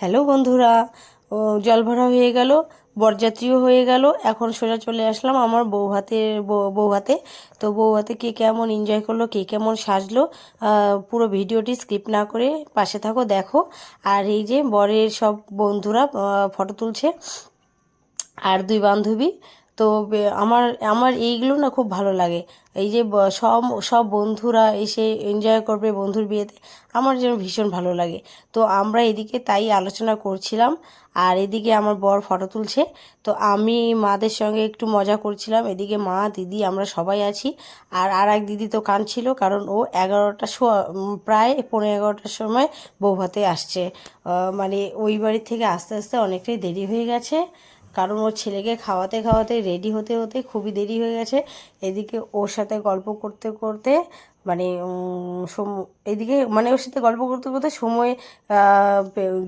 Hello বন্ধুরা জল ভরা হয়ে গেল, বরযাত্রীও হয়ে গেল, এখন সোজা চলে আসলাম আমার বউ হাতে বউ হাতে। তো বউ হাতে কে কেমন এনজয় করল, কে কেমন সাজলো পুরো ভিডিওটি স্কিপ না করে পাশে থাকো, দেখো। আর এই যে বরের সব বন্ধুরা ফটো তুলছে। আর দুই বান্ধবী তো আমার আমার এইগুলো না খুব ভালো লাগে। এই যে সব সব বন্ধুরা এসে এনজয় করবে বন্ধুর বিয়েতে, আমার যেন ভীষণ ভালো লাগে। তো আমরা এদিকে তাই আলোচনা করছিলাম, আর এদিকে আমার বর ফটো তুলছে। তো আমি মাদের সঙ্গে একটু মজা করছিলাম। এদিকে মা, দিদি, আমরা সবাই আছি। আর আর এক দিদি তো কাঁদছিল, কারণ ও এগারোটা প্রায় পনেরো এগারোটার সময় বৌভাতে আসছে। মানে ওই বাড়ির থেকে আস্তে আস্তে অনেকটাই দেরি হয়ে গেছে। কারণ ওর ছেলেকে খাওয়াতে খাওয়াতে রেডি হতে হতে খুবই দেরি হয়ে গেছে। এদিকে ওর সাথে গল্প করতে করতে মানে এদিকে মানে ওর সাথে গল্প করতে করতে সময়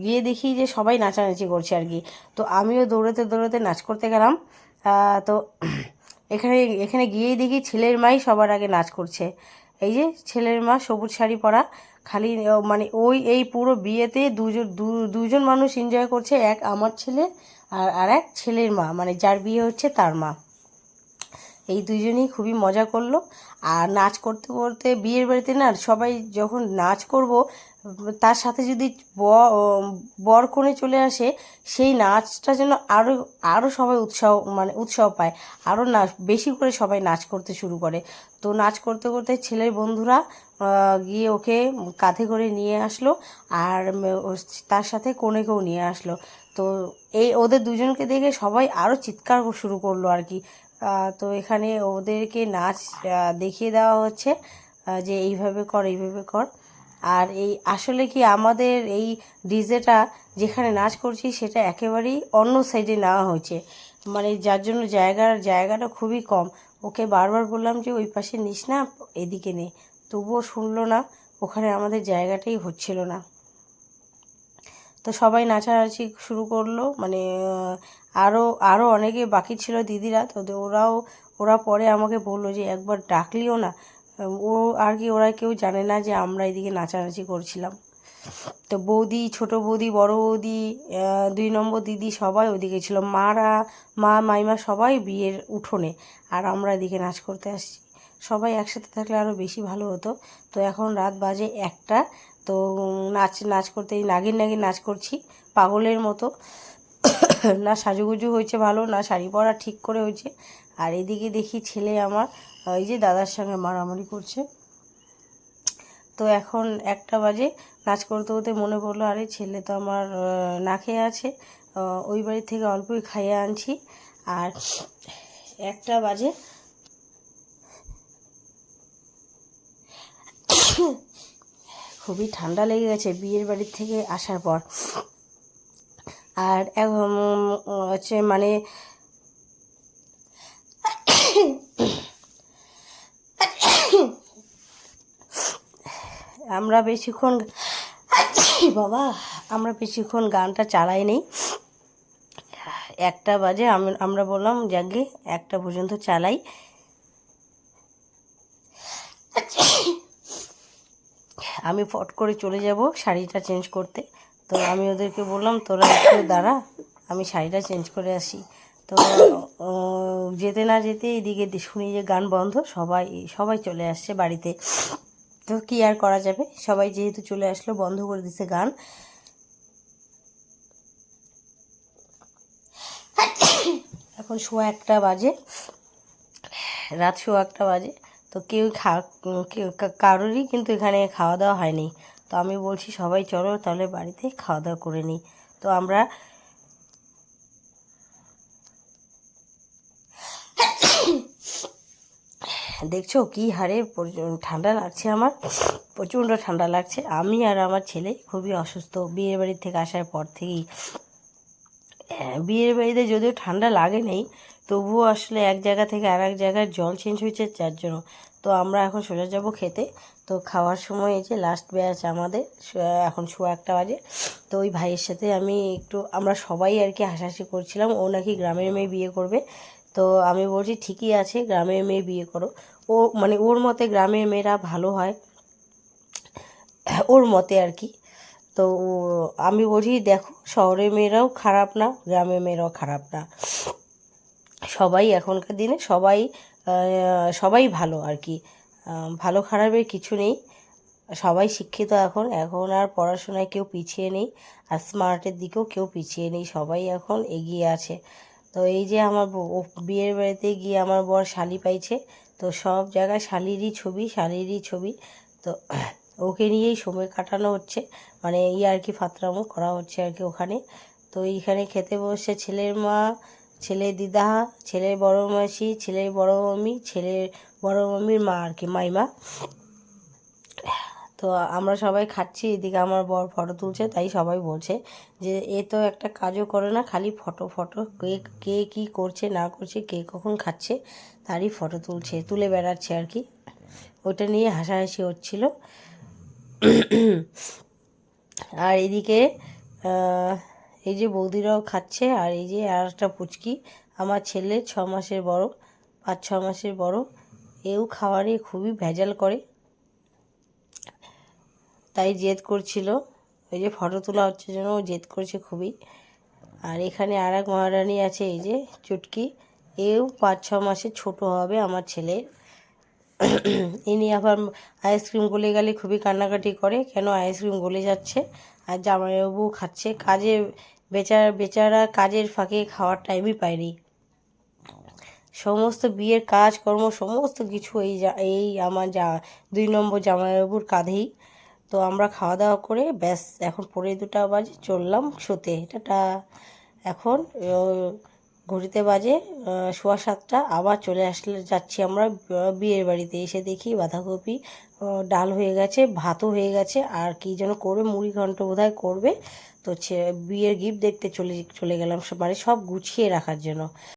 গিয়ে দেখি যে সবাই নাচানাচি করছে আর কি। তো আমিও দৌড়াতে দৌড়াতে নাচ করতে গেলাম। তো এখানে এখানে গিয়েই দেখি ছেলের মাই সবার আগে নাচ করছে। এই যে ছেলের মা সবুজ শাড়ি পরা, খালি মানে ওই, এই পুরো বিয়েতে দুজন দুজন মানুষ এনজয় করছে, এক আমার ছেলে আর আর এক ছেলের মা মানে যার বিয়ে হচ্ছে তার মা। এই দুজনেই খুবই মজা করল। আর নাচ করতে করতে বিয়ের বাড়িতে না সবাই যখন নাচ করব, তার সাথে যদি বর কোণে চলে আসে, সেই নাচটা যেন আরও আরও সবাই উৎসাহ মানে উৎসাহ পায়। আরও নাচ বেশি করে সবাই নাচ করতে শুরু করে। তো নাচ করতে করতে ছেলের বন্ধুরা গিয়ে ওকে কাঁধে করে নিয়ে আসলো আর তার সাথে কনেকেও নিয়ে আসলো। তো এই ওদের দুজনকে দেখে সবাই আরও চিৎকার শুরু করল আর কি। তো এখানে ওদেরকে নাচ দেখিয়ে দেওয়া হচ্ছে যে এইভাবে কর এইভাবে কর। আর এই আসলে কি আমাদের এই ডিজেটা যেখানে নাচ করছি সেটা একেবারেই অন্য সাইডে নেওয়া হয়েছে। মানে যার জন্য জায়গার, জায়গাটা খুবই কম। ওকে বারবার বললাম যে, ওই পাশে নিস না, এদিকে নে। তবুও শুনলো না, ওখানে আমাদের জায়গাটাই হচ্ছিল না। তো সবাই নাচানাচি শুরু করল মানে আরও আরও অনেকে বাকি ছিল দিদিরা, তো ওরাও, ওরা পরে আমাকে বলল যে, একবার ডাকলিও না। ও আর কি, ওরা কেউ জানে না যে, আমরা এদিকে নাচানাচি করছিলাম। তো বৌদি, ছোট বৌদি, বড় বৌদি দুই নম্বর দিদি সবাই ওদিকে ছিল। মারা, মা, মাইমা সবাই বিয়ের উঠোনে, আর আমরা এদিকে নাচ করতে আসছি। সবাই একসাথে থাকলে আরও বেশি ভালো হতো। তো এখন রাত বাজে একটা। তো নাচ নাচ করতে নাগিন নাগিন নাচ করছি, পাগলের মতো। না সাজুগুজু হয়েছে ভালো, না শাড়ি পরা ঠিক করে হয়েছে। আর এদিকে দেখি ছেলে আমার ওই যে দাদার সঙ্গে মারামারি করছে। তো এখন একটা বাজে, নাচ করতে করতে মনে পড়ল, আরে ছেলে তো আমার না খেয়ে আছে। ওই বাড়ি থেকে অল্পই খাইয়ে আনছি। আর একটা বাজে খুবই ঠান্ডা লেগে গেছে বিয়ের বাড়ির থেকে আসার পর। আর এখন হচ্ছে মানে আমরা বেশিক্ষণ বাবা, আমরা বেশিক্ষণ গানটা চালাই নেই। একটা বাজে, আম- আমরা বললাম যাকে একটা পর্যন্ত চালাই। আমি ফট করে চলে যাব শাড়িটা চেঞ্জ করতে। তো আমি ওদেরকে বললাম, তোরা একটু দাঁড়া, আমি শাড়িটা চেঞ্জ করে আসি। তো যেতে না যেতে এদিকে দি- শুনি যে গান বন্ধ, সবাই সবাই চলে আসছে বাড়িতে। তো কি আর করা যাবে? সবাই যেহেতু চলে আসলো, বন্ধ করে দিছে গান। এখন শোয়া একটা বাজে, রাত শো একটা বাজে। তো কেউ খা কারোরই কিন্তু এখানে খাওয়া দাওয়া হয়নি। তো আমি বলছি সবাই চলো তাহলে বাড়িতে খাওয়া দাওয়া করে নিই। তো আমরা দেখছ কি হারে ঠান্ডা লাগছে আমার। প্রচণ্ড ঠান্ডা লাগছে। আমি আর আমার ছেলে খুবই অসুস্থ। বিয়ের বাড়ি থেকে আসার পর থেকেই হ্যাঁ, বিয়ের বাড়িতে যদিও ঠান্ডা লাগে নেই তবুও আসলে এক জায়গা থেকে আর এক জায়গায় জল চেঞ্জ হয়েছে যার জন্য। তো আমরা এখন সোজা যাব খেতে। তো খাওয়ার সময় এই যে লাস্ট ব্যাচ আমাদের এখন শো একটা বাজে। তো ওই ভাইয়ের সাথে আমি একটু, আমরা সবাই আর কি হাসাহাসি করছিলাম। ও নাকি গ্রামের মেয়ে বিয়ে করবে। তো আমি বলছি, ঠিকই আছে, গ্রামের মেয়ে বিয়ে করো। ও মানে ওর মতে গ্রামের মেয়েরা ভালো হয়। ওর মতে আর কি। তো আমি বলি দেখো, শহরের মেয়েরাও খারাপ না, গ্রামের মেয়েরাও খারাপ না। সবাই এখনকার দিনে সবাই সবাই ভালো আর কি। ভালো খারাপের কিছু নেই। সবাই শিক্ষিত এখন। এখন আর পড়াশোনায় কেউ পিছিয়ে নেই। আর স্মার্টের দিকেও কেউ পিছিয়ে নেই। সবাই এখন এগিয়ে আছে। তো এই যে আমার বিয়ের বাড়িতে গিয়ে আমার বর শালি পাইছে, তো সব জায়গায় শালিরই ছবি শালিরই ছবি। তো ওকে নিয়েই সময় কাটানো হচ্ছে। মানে এই আর কি ফাতরামো করা হচ্ছে আর কি ওখানে। তো এইখানে খেতে বসছে ছেলের মা ছেলের দিদা ছেলের বড় মাসি ছেলের বড় মামি ছেলের বড় মামির মা আর কি, মাইমা। তো আমরা সবাই খাচ্ছি, এদিকে আমার বর ফটো তুলছে, তাই সবাই বলছে যে, এ তো একটা কাজও করে না, খালি ফটো ফটো, কে কে কী করছে, না করছে, কে কখন খাচ্ছে, তারই ফটো তুলছে, তুলে বেড়াচ্ছে আর কি। ওটা নিয়ে হাসাহাসি হচ্ছিল। আর এদিকে এই যে বৌদিরাও খাচ্ছে আর এই যে আর একটা পুচকি, আমার ছেলে ছ মাসের বড়, পাঁচ ছ মাসের বড়, এও খাবারে খুবই ভেজাল করে। তাই জেদ করছিল, ওই যে ফটো তোলা হচ্ছে জন্য ও জেদ করছে খুবই। আর এখানে আর এক মহারানী আছে, এই যে চুটকি, এও পাঁচ ছ মাসে ছোট হবে আমার ছেলে ইনি আবার আইসক্রিম গলে গেলে খুবই কান্নাকাটি করে, কেন আইসক্রিম গলে যাচ্ছে? আর জামাইবাবু খাচ্ছে। কাজে বেচারা বেচারা কাজের ফাঁকে খাওয়ার টাইমই পায়নি। সমস্ত বিয়ের কাজকর্ম, সমস্ত কিছু এই এই আমার যা দুই নম্বর জামাইবাবুর কাঁধেই। তো আমরা খাওয়া দাওয়া করে ব্যাস, এখন পরে দুটা বাজে, চললাম শুতে। টাটা। এখন ঘড়িতে বাজে সোয়া সাতটা, আবার চলে আসলে, যাচ্ছি আমরা বিয়ের বাড়িতে। এসে দেখি বাঁধাকপি ডাল হয়ে গেছে, ভাতও হয়ে গেছে, আর কি যেন করবে, মুড়ি ঘন্ট বোধহয় করবে। তো বিয়ের গিফট দেখতে চলে চলে গেলাম মানে সব গুছিয়ে রাখার জন্য।